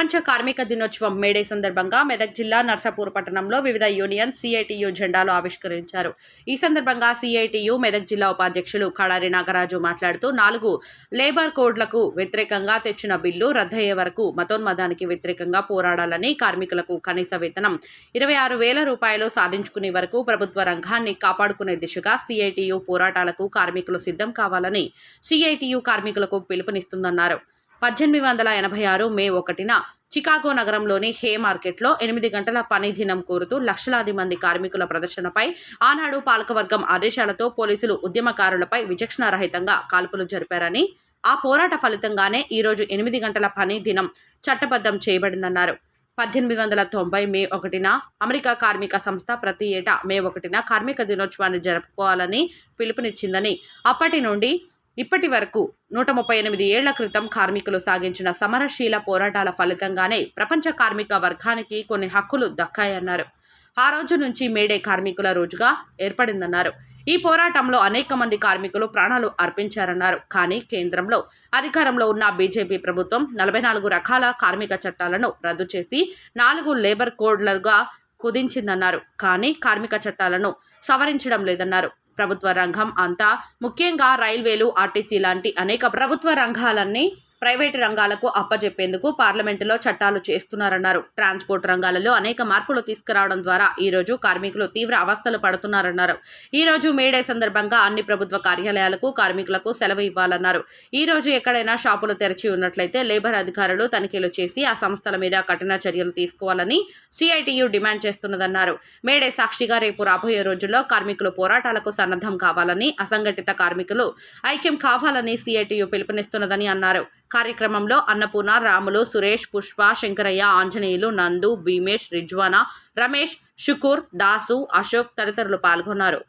ప్రపంచ కార్మిక దినోత్సవం మేడే సందర్భంగా మెదక్ జిల్లా నర్సాపూర్ పట్టణంలో వివిధ యూనియన్ సిఐటియు జెండాలు ఆవిష్కరించారు. ఈ సందర్భంగా సిఐటియు మెదక్ జిల్లా ఉపాధ్యక్షులు కడారి నాగరాజు మాట్లాడుతూ నాలుగు లేబర్ కోడ్లకు వ్యతిరేకంగా తెచ్చిన బిల్లు రద్దయ్యే వరకు మతోన్మదానికి వ్యతిరేకంగా పోరాడాలని కార్మికులకు కనీస వేతనం ఇరవై ఆరు వేల రూపాయలు సాధించుకునే వరకు ప్రభుత్వ రంగాన్ని కాపాడుకునే దిశగా సిఐటియు పోరాటాలకు కార్మికులు సిద్ధం కావాలని సిఐటియు కార్మికులకు పిలుపునిస్తుందన్నారు. పద్దెనిమిది వందల ఎనభై ఆరు మే ఒకటిన చికాగో నగరంలోని హే మార్కెట్లో ఎనిమిది గంటల పని దినం కోరుతూ లక్షలాది మంది కార్మికుల ప్రదర్శనపై ఆనాడు పాలకవర్గం ఆదేశాలతో పోలీసులు ఉద్యమకారులపై విచక్షణారహితంగా కాల్పులు జరిపారని ఆ పోరాట ఫలితంగానే ఈరోజు ఎనిమిది గంటల పని దినం చట్టబద్ధం చేయబడిందన్నారు. పద్దెనిమిది వందల తొంభై మే ఒకటిన అమెరికా కార్మిక సంస్థ ప్రతి ఏటా మే ఒకటిన కార్మిక దినోత్సవాన్ని జరుపుకోవాలని పిలుపునిచ్చిందని అప్పటి నుండి ఇప్పటి వరకు నూట ముప్పై ఎనిమిది ఏళ్ళ క్రితం కార్మికులు సాగించిన సమరశీల పోరాటాల ఫలితంగానే ప్రపంచ కార్మిక వర్గానికి కొన్ని హక్కులు దక్కాయన్నారు. ఆ రోజు నుంచి మేడే కార్మికుల రోజుగా ఏర్పడిందన్నారు. ఈ పోరాటంలో అనేక మంది కార్మికులు ప్రాణాలు అర్పించారన్నారు. కానీ కేంద్రంలో అధికారంలో ఉన్న బీజేపీ ప్రభుత్వం నలభై నాలుగు రకాల కార్మిక చట్టాలను రద్దు చేసి నాలుగు లేబర్ కోడ్లుగా కుదించిందన్నారు. కానీ కార్మిక చట్టాలను సవరించడం లేదన్నారు. ప్రభుత్వ రంగం అంతా. ముఖ్యంగా రైల్వేలు ఆర్టీసీ లాంటి అనేక ప్రభుత్వ రంగాలన్నీ ప్రైవేటు రంగాలకు అప్పజెప్పేందుకు పార్లమెంటులో చట్టాలు చేస్తున్నారన్నారు. ట్రాన్స్పోర్ట్ రంగాలలో అనేక మార్పులు తీసుకురావడం ద్వారా ఈరోజు కార్మికులు తీవ్ర అవస్థలు పడుతున్నారన్నారు. ఈ రోజు మేడే సందర్భంగా అన్ని ప్రభుత్వ కార్యాలయాలకు కార్మికులకు సెలవు ఇవ్వాలన్నారు. ఈ రోజు ఎక్కడైనా షాపులు తెరిచి ఉన్నట్లయితే లేబర్ అధికారులు తనిఖీలు చేసి ఆ సంస్థల మీద కఠిన చర్యలు తీసుకోవాలని సిఐటియు డిమాండ్ చేస్తున్నదన్నారు. మేడే సాక్షిగా రేపు రాబోయే రోజుల్లో కార్మికులు పోరాటాలకు సన్నద్ధం కావాలని అసంఘటిత కార్మికులు ఐక్యం కావాలని సిఐటియు పిలుపునిస్తున్నదని అన్నారు. కార్యక్రమంలో అన్నపూర్ణ రాములు సురేష్ పుష్ప శంకరయ్య ఆంజనేయులు నందు భీమేష్ రిజ్వానా రమేష్ షుకూర్ దాసు అశోక్ తదితరులు పాల్గొన్నారు.